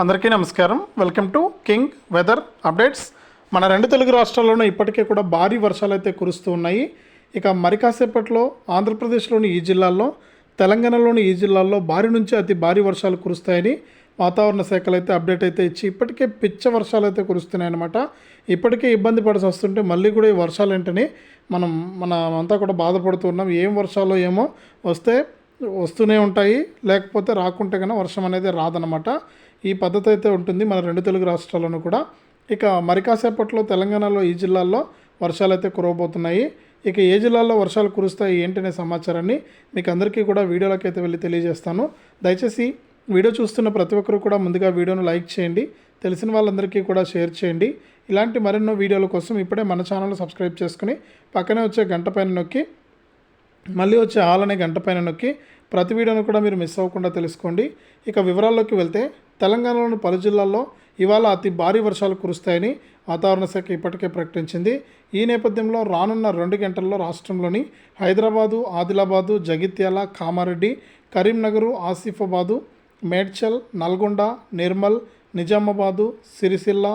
అందరికీ నమస్కారం. Welcome to king weather updates. మన రెండు తెలుగు రాష్ట్రాల్లోనూ ఇప్పటికే కూడా భారీ వర్షాలు అయితే కురుస్తూ ఉన్నాయి. ఇక మరి కాసేపట్లో ఆంధ్రప్రదేశ్లోని ఈ జిల్లాల్లో తెలంగాణలోని ఈ జిల్లాల్లో భారీ నుంచి అతి భారీ వర్షాలు కురుస్తాయని వాతావరణ శాఖలు అయితే అప్డేట్ అయితే ఇచ్చి ఇప్పటికే పిచ్చ వర్షాలు అయితే కురుస్తున్నాయి అనమాట ఇప్పటికే ఇబ్బంది పడాల్సి వస్తుంటే మళ్ళీ కూడా ఈ వర్షాలు ఏంటని మనం మన అంతా కూడా బాధపడుతున్నాం ఏం వర్షాలు ఏమో వస్తే వస్తూనే ఉంటాయి. లేకపోతే రాకుంటే కన్నా వర్షం అనేది రాదనమాట ఈ పద్ధతి అయితే ఉంటుంది మన రెండు తెలుగు రాష్ట్రాల్లోనూ కూడా. ఇక మరి కాసేపట్లో తెలంగాణలో ఈ జిల్లాల్లో వర్షాలు అయితే కురవబోతున్నాయి. ఇక ఏ జిల్లాల్లో వర్షాలు కురుస్తాయి ఏంటనే సమాచారాన్ని మీకు అందరికీ కూడా వీడియోలోకి అయితే వెళ్ళి తెలియజేస్తాను. దయచేసి వీడియో చూస్తున్న ప్రతి ఒక్కరు కూడా ముందుగా వీడియోను లైక్ చేయండి. తెలిసిన వాళ్ళందరికీ కూడా షేర్ చేయండి. ఇలాంటి మరెన్నో వీడియోల కోసం ఇప్పుడే మన ఛానల్ సబ్స్క్రైబ్ చేసుకుని పక్కనే వచ్చే గంట పైన నొక్కి మళ్ళీ వచ్చే ఆల్ అనే గంట పైన నొక్కి ప్రతి వీడియోను కూడా మీరు మిస్ అవ్వకుండా తెలుసుకోండి. ఇక వివరాల్లోకి వెళ్తే తెలంగాణలోని పలు జిల్లాల్లో ఇవాళ అతి భారీ వర్షాలు కురుస్తాయని వాతావరణ శాఖ ఇప్పటికే ప్రకటించింది. ఈ నేపథ్యంలో రానున్న రెండు గంటల్లో రాష్ట్రంలోని హైదరాబాదు ఆదిలాబాదు జగిత్యాల కామారెడ్డి కరీంనగరు ఆసిఫాబాదు మేడ్చల్ నల్గొండ నిర్మల్ నిజామాబాదు సిరిసిల్ల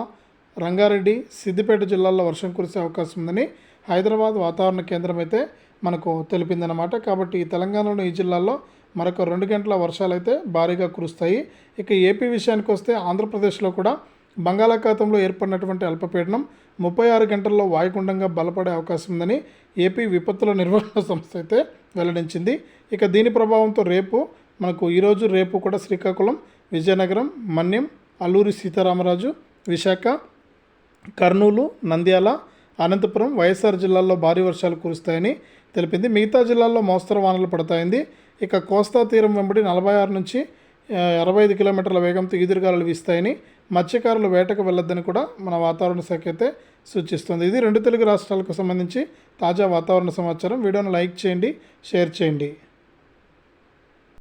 రంగారెడ్డి సిద్దిపేట జిల్లాల్లో వర్షం కురిసే అవకాశం ఉందని హైదరాబాద్ వాతావరణ కేంద్రం అయితే మనకు తెలిపిందనమాట కాబట్టి ఈ తెలంగాణలోని ఈ జిల్లాల్లో మరొక రెండు గంటల వర్షాలు అయితే భారీగా కురుస్తాయి. ఇక ఏపీ విషయానికి వస్తే ఆంధ్రప్రదేశ్లో కూడా బంగాళాఖాతంలో ఏర్పడినటువంటి అల్పపీడనం ముప్పై ఆరు గంటల్లో వాయుగుండంగా బలపడే అవకాశం ఉందని ఏపీ విపత్తుల నిర్వహణ సంస్థ అయితే వెల్లడించింది. ఇక దీని ప్రభావంతో రేపు మనకు ఈరోజు రేపు కూడా శ్రీకాకుళం విజయనగరం మన్యం అల్లూరి సీతారామరాజు విశాఖ కర్నూలు నంద్యాల అనంతపురం వైఎస్ఆర్ జిల్లాల్లో భారీ వర్షాలు కురుస్తాయని తెలిపింది. మిగతా జిల్లాల్లో మోస్తరు వానలు పడతాయింది. ఇక కోస్తా తీరం వెంబడి నలభై ఆరు నుంచి అరవై ఐదు కిలోమీటర్ల వేగంతో ఈదురుగాలు వీస్తాయని మత్స్యకారులు వేటకు వెళ్ళొద్దని కూడా మన వాతావరణ శాఖ అయితే సూచిస్తుంది. ఇది రెండు తెలుగు రాష్ట్రాలకు సంబంధించి తాజా వాతావరణ సమాచారం. వీడియోను లైక్ చేయండి షేర్ చేయండి.